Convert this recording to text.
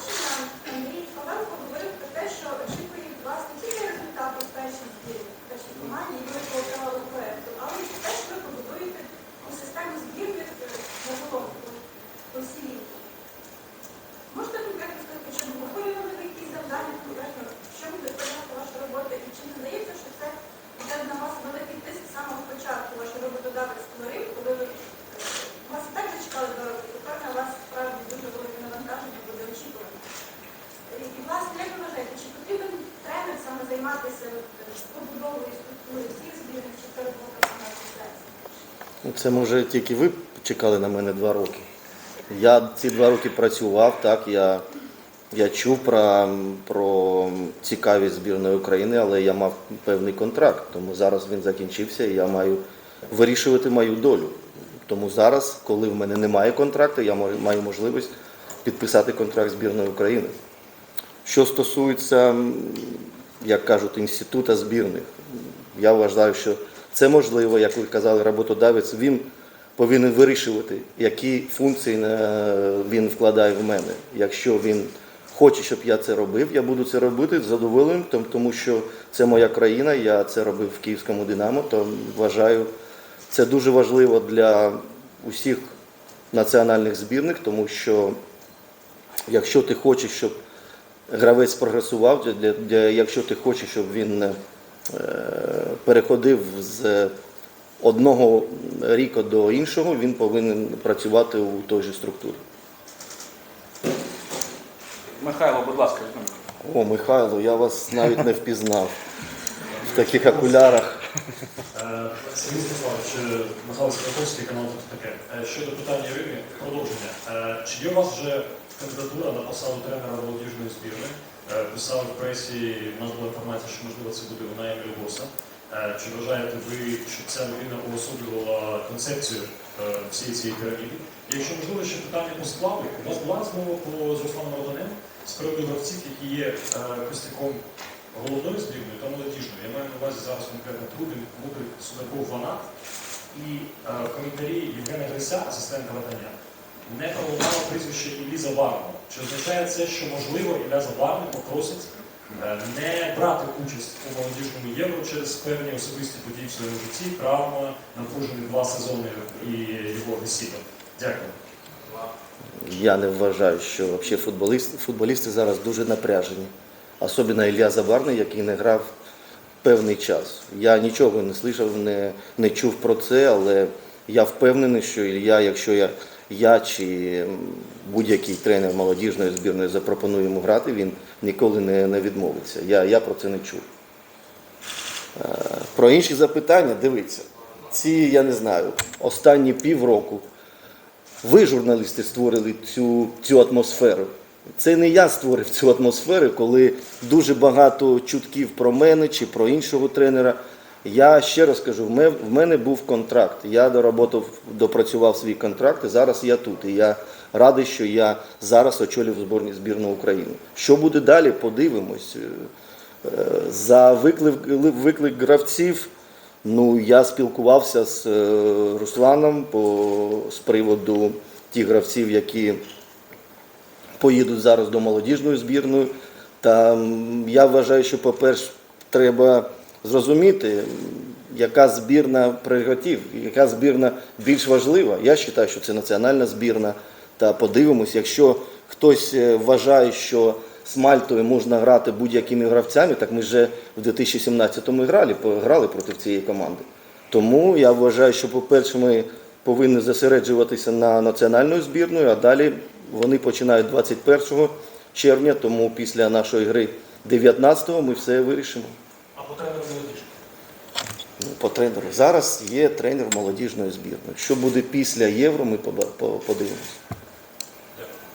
завершення Андрій Павленко говорив про те, що очікує власне, тільки результати першій збірі, в першій команді, і ви отримали проєкту, але й те, що ви побудуєте у систему збірних е, загалом по- по всій лінії. Можете конкретно сказати, чи обговорювали ви якісь завдання конкретно, що буде впливати ваша робота, і чи не здається, що це буде на вас великий тиск з самого початку, ваш роботодавець створив, коли ви е, вас і так зачекали два роки, то певно, у вас справді дуже велике навантаження буде очікувати. І, і, власне, як ви вважаєте, чи потрібен тренер саме займатися е, побудовою структури всіх збірних, чи асоціації? Ну, Це може тільки ви чекали на мене два роки. Я ці два роки працював, так, я, я чув про, про цікавість збірної України, але я мав певний контракт, тому зараз він закінчився і я маю вирішувати мою долю. Тому зараз, коли в мене немає контракту, я маю можливість підписати контракт збірної України. Що стосується, як кажуть, інституту збірних, я вважаю, що це можливо, як ви казали, роботодавець, він повинен вирішувати, які функції е, він вкладає в мене. Якщо він хоче, щоб я це робив, я буду це робити з задоволенням, тому що це моя країна, я це робив в Київському Динамо, то вважаю, це дуже важливо для усіх національних збірних, тому що якщо ти хочеш, щоб гравець прогресував, для, для, для- якщо ти хочеш, щоб він е, переходив з одного ріку до іншого, він повинен працювати у той же структурі. Михайло, будь ласка, візьмемо. О, Михайло, я вас навіть не впізнав в таких окулярах. Е, Сергій Стефанович, е, Михайло Сараковський, канал таке». Е, Щодо питання продовження. Чи є у вас вже кандидатура на посаду тренера молодіжної збірної? Е, Писали в пресі, у нас була інформація, що можливо це буде вона Еміль Боса. Е, Чи вважаєте ви, що ця людина уособлювала концепцію е, всієї цієї піраміди? Якщо можливо ще питання по сплаву, у вас була розмова по з Русланом Роданем з приводу гравців, які є костяком головної збірної та молодіжної. Я маю на увазі зараз конкретно Трубін, Мудрик, Судаков, Ванат. І коментарі Євгена Грися, асистента Ватаня, не пролунало прізвище Іллі Забарного. Чи означає це, що можливо Ілля Забарний попросить е, не брати участь у молодіжному євро через певні особисті події в своєму житті, травма, напружені два сезони і його весілля? Дякую. Я не вважаю, що вообще футболісти, футболісти зараз дуже напряжені. Особливо Ілля Забарний, який не грав певний час. Я нічого не слышав, не, не чув про це, але я впевнений, що Ілля, якщо я, я чи будь-який тренер молодіжної збірної запропонує йому грати, він ніколи не, не відмовиться. Я, я про це не чув. Е, Про інші запитання, дивіться, ці, я не знаю, останні півроку ви, журналісти, створили цю, цю атмосферу. Це не я створив цю атмосферу, коли дуже багато чутків про мене чи про іншого тренера. Я ще раз кажу, в мене був контракт. Я доработав, допрацював свій контракт, і зараз я тут. І я радий, що я зараз очолюю зборні збірну України. Що буде далі, подивимось. Е, За виклик, виклик гравців, ну я спілкувався з е, Русланом по, з приводу тих гравців, які поїдуть зараз до молодіжної збірної. Та я вважаю, що, по-перше, треба зрозуміти, яка збірна прерогатив, яка збірна більш важлива. Я вважаю, що це національна збірна. Та подивимось, якщо хтось е, вважає, що з Мальтою можна грати будь-якими гравцями, так ми вже в 2017-му грали, грали проти цієї команди. Тому я вважаю, що, по-перше, ми повинні зосереджуватися на національною збірною, а далі вони починають 21 червня, тому після нашої гри 19-го ми все вирішимо. А по тренеру молодіжної? Ну, По тренеру. Зараз є тренер молодіжної збірної. Що буде після євро, ми подивимося.